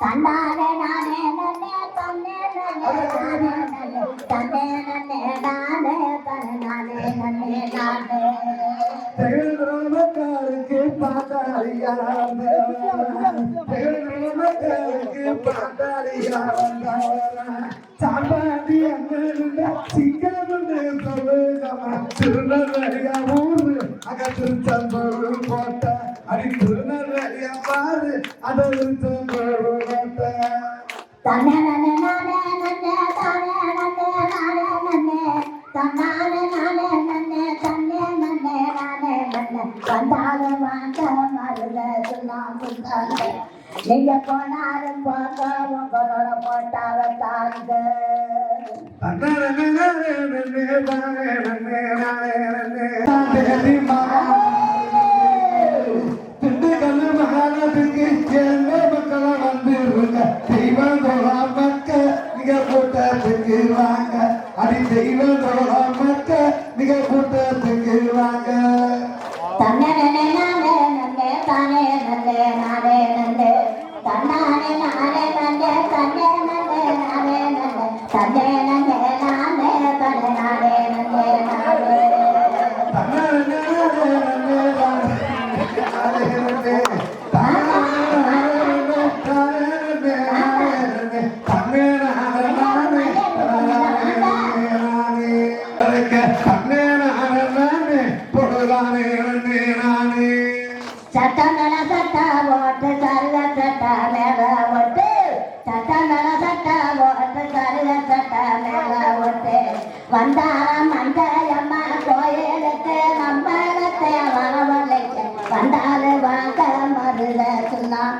தன்னாலே நானே தன்னே தன்னே தன்னே தன்னே நன்னே நானே மக்களுக்கு பாட்டாளியார் சாம்பாதி அங்கிருந்த சிங்கமுன்னு சொல்லுகமா திருநெல்வேலியா ஊரு அக திருச்செந்தூர் கோட்டை அடி திருநெல்வேலியா பாரு திருச்செந்தூர் கோட்டை வந்தாலும் வந்தாலே வாங்க மருத புத்தாங்க நீங்க போனாலும் போக உங்களோட போட்டால தாங்க திண்டுக்கல் மகாராஜுக்கு எங்க மக்களை வந்துருங்க தெய்வம் தோழா மக்க மிக கூட்டத்துக்கு வாங்க அடி தெய்வம் தோழா மக்க மிக சட்டமேல சட்ட ஓட்டு சருக சட்ட மேல ஓட்டு சட்டமேல சட்ட ஓட்டு சருக சட்ட மேல ஓட்டு வந்தாரம் மஞ்சயம்மா கோயிலுக்கு நம்மளத்தை வரவழைக்க. வந்தாலும் வாங்க மருத சொல்லாம்